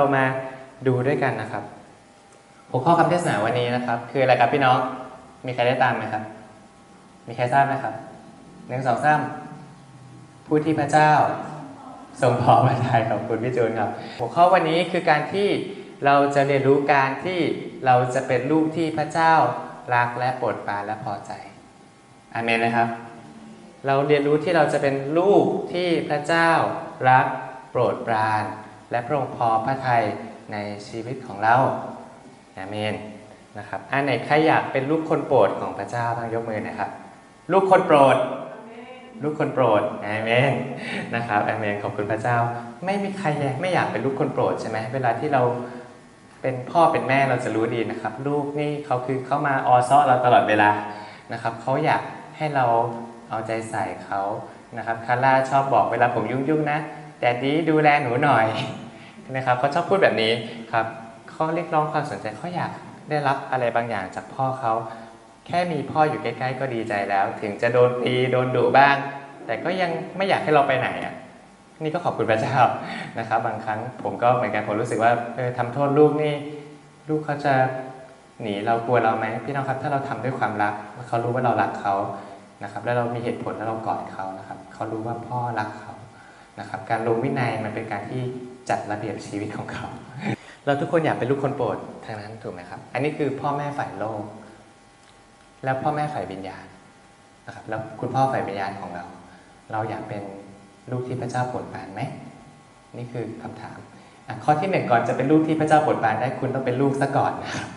เรามาดูด้วยกันนะครับ หัวข้อคำเทศนาวันนี้นะครับ คืออะไรครับพี่น้อง มีใครได้ตามไหมครับ มีใครทราบไหมครับหนึ่งสองสามผู้ที่พระเจ้าทรงพอพระทัยขอบคุณพี่จูนครับ หัวข้อวันนี้คือการที่เราจะเรียนรู้การที่เราจะเป็นลูกที่พระเจ้ารักและโปรดปรานและพอใจอาเมนนะครับ เราเรียนรู้ที่เราจะเป็นลูกที่พระเจ้ารักโปรดปราน และพระองค์พอพระทัยในชีวิตของเราอาเมนนะครับอันไหนใครอยากเป็นลูกคนโปรดของพระเจ้าบ้างยกมือนะครับ ลูกคนโปรด ลูกคนโปรดอาเมนนะครับอาเมนขอบคุณพระเจ้า ไม่มีใครไม่อยากเป็นลูกคนโปรดใช่ไหมเวลาที่เราเป็นพ่อเป็นแม่เราจะรู้ดีนะครับ ลูกนี่เขาคือเขามาออซ้อเราตลอดเวลานะครับเขาอยากให้เราเอาใจใส่เขานะครับคาร่าชอบบอกเวลาผมยุ่งๆนะ แต่ดีดูแลหนูหน่อยนะครับเขาชอบพูดแบบนี้ครับเขาเรียกร้องความสนใจเขาอยากได้รับอะไรบางอย่างจากพ่อเขาแค่มีพ่ออยู่ใกล้ๆก็ดีใจแล้ว ถึงจะโดนตีโดนดุบ้าง แต่ก็ยังไม่อยากให้เราไปไหนอะนี่ก็ขอบคุณพระเจ้านะครับ บางครั้งผมก็เหมือนกันผมรู้สึกว่าเออทำโทษลูกนี่ ลูกเขาจะหนีเรากลัวเราไหมพี่น้องครับ ถ้าเราทำด้วยความรักเขารู้ว่าเรารักเขานะครับ แล้วเรามีเหตุผลแล้วเรากอดเขานะครับเขารู้ว่าพ่อรักเขา นะครับการลงวินัยมันเป็นการที่จัดระเบียบชีวิตของเขา เราทุกคนอยากเป็นลูกคนโปรดทางนั้นถูกไหมครับ อันนี้คือพ่อแม่ฝ่ายโลก แล้วพ่อแม่ฝ่ายวิญญาณนะครับแล้วคุณพ่อฝ่ายวิญญาณของเรา เราอยากเป็นลูกที่พระเจ้าโปรดปรานไหมนี่คือคำถามข้อที่หนึ่งก่อนจะเป็นลูกที่พระเจ้าโปรดปรานได้คุณต้องเป็นลูกซะก่อนนะครับ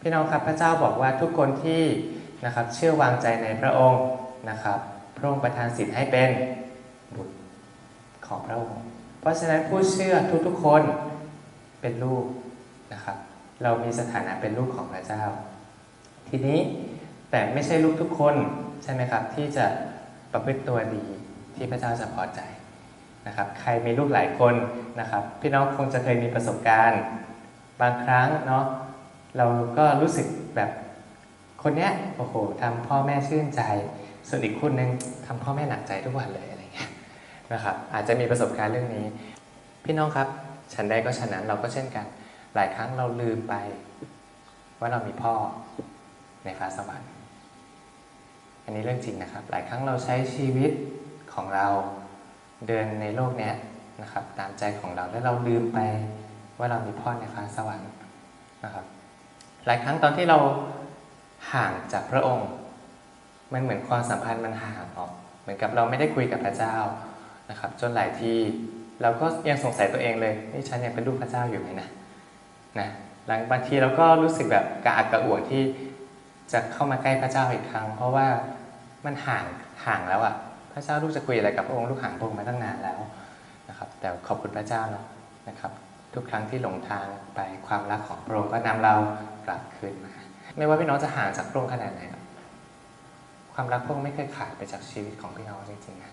พี่น้องครับพระเจ้าบอกว่าทุกคนที่นะครับเชื่อวางใจในพระองค์นะครับพระองค์ประทานสิทธิ์ให้เป็นบุตร ของพระองค์เพราะฉะนั้นผู้เชื่อทุกๆคนเป็นลูกนะครับ เรามีสถานะเป็นลูกของพระเจ้า ทีนี้แต่ไม่ใช่ลูกทุกคนใช่ไหมครับ ที่จะประพฤติตัวดีที่พระเจ้าจะพอใจนะครับ ใครมีลูกหลายคนนะครับ พี่น้องคงจะเคยมีประสบการณ์ บางครั้งเนาะเราก็รู้สึกแบบคนเนี้ยโอ้โหทำพ่อแม่ชื่นใจ ส่วนอีกคนนึงทำพ่อแม่หนักใจทุกวันเลยอะไรเงี้ย นะครับอาจจะมีประสบการณ์เรื่องนี้ พี่น้องครับ ฉันใดก็ฉะนั้นเราก็เช่นกัน หลายครั้งเราลืมไป ว่าเรามีพ่อในฟ้าสวรรค์อันนี้เรื่องจริงนะครับ หลายครั้งเราใช้ชีวิตของเราเดินในโลกเนี้ยนะครับ ตามใจของเราแล้วเราลืมไปว่าเรามีพ่อในฟ้าสวรรค์นะครับ หลายครั้งตอนที่เราห่างจากพระองค์ มันเหมือนความสัมพันธ์มันห่างออก เหมือนกับเราไม่ได้คุยกับพระเจ้า นะครับ จนหลายทีเราก็ยังสงสัยตัวเองเลยนี่ฉันยังเป็นลูกพระเจ้าอยู่ไหมนะนะหลังบางทีเราก็รู้สึกแบบกระอักกระอ่วนที่จะเข้ามาใกล้พระเจ้าอีกครั้ง เพราะว่ามันห่างห่างแล้วอะพระเจ้าลูกจะคุยอะไรกับพระองค์ลูกห่างพระองค์มาตั้งนานแล้วนะครับ แต่ขอบคุณพระเจ้าเนาะนะครับ ทุกครั้งที่หลงทางไปความรักของพระองค์ก็นำเรากลับคืนมา ไม่ว่าพี่น้องจะห่างจากพระองค์ขนาดไหนความรักพระองค์ไม่เคยขาดไปจากชีวิตของพี่น้องจริงๆนะ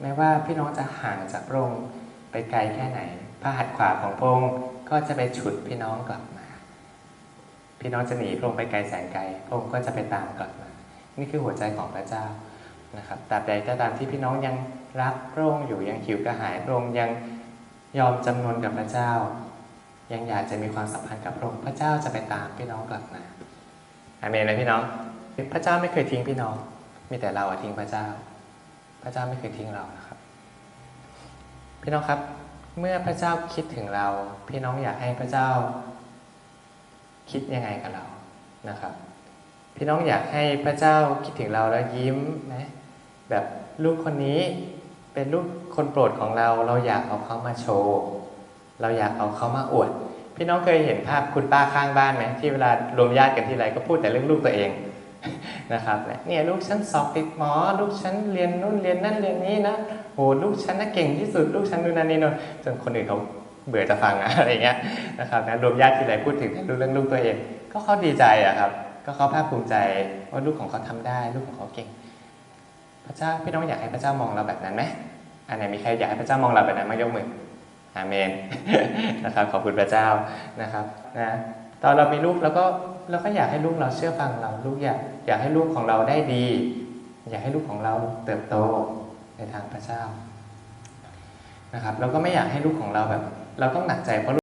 แม้ว่าพี่น้องจะห่างจากพระองค์ไปไกลแค่ไหน พระหัตถ์ขวาของพระองค์ก็จะไปฉุดพี่น้องกลับมา พี่น้องจะหนีพระองค์ไปไกลแสนไกลพระองค์ก็จะไปตามกลับมา นี่คือหัวใจของพระเจ้านะครับตราบใดก็ตามที่พี่น้องยังรักพระองค์อยู่ยังหิวกระหายพระองค์ยังยอมจำนนกับพระเจ้า ยังอยากจะมีความสัมพันธ์กับพระองค์พระเจ้าจะไปตามพี่น้องกลับมาอเมนนะพี่น้อง พระเจ้าไม่เคยทิ้งพี่น้อง มีแต่เราทิ้งพระเจ้า พระเจ้าไม่เคยทิ้งเรานะครับ พี่น้องครับ เมื่อพระเจ้าคิดถึงเรา พี่น้องอยากให้พระเจ้าคิดยังไงกับเรานะครับ พี่น้องอยากให้พระเจ้าคิดถึงเราแล้วยิ้มไหมแบบลูกคนนี้เป็นลูกคนโปรดของเรา เราอยากเอาเขามาโชว์เราอยากเอาเขามาอวด พี่น้องเคยเห็นภาพคุณป้าข้างบ้านไหมที่เวลารวมญาติกันที่ไรก็พูดแต่เรื่องลูกตัวเอง นะครับเนี่ยลูกฉันสอบติดหมอ ลูกฉันเรียนนู่นเรียนนั่นเรียนนี้นะโหลูกฉันน่ะเก่งที่สุด ลูกฉันนู่นนั่นนี่นู่นจนคนอื่นเขาเบื่อจะฟังอะไรเงี้ยนะครับนะรวมญาติที่ไรพูดถึงแต่เรื่องลูกตัวเอง ก็เขาดีใจอะครับ ก็เขาภาคภูมิใจว่าลูกของเขาทำได้ ลูกของเขาเก่ง พระเจ้าพี่น้องอยากให้พระเจ้ามองเราแบบนั้นไหมอันไหนมีใครอยากให้พระเจ้ามองเราแบบนั้นมายกมืออาเมนนะครับขอบคุณพระเจ้านะครับนะ ตอนเรามีลูกเราก็เราก็อยากให้ลูกเราเชื่อฟังเราลูกอยากอยากให้ลูกของเราได้ดี อยากให้ลูกของเราเติบโตในทางพระเจ้านะครับเราก็ไม่อยากให้ลูกของเราแบบ เราต้องหนักใจเพราะ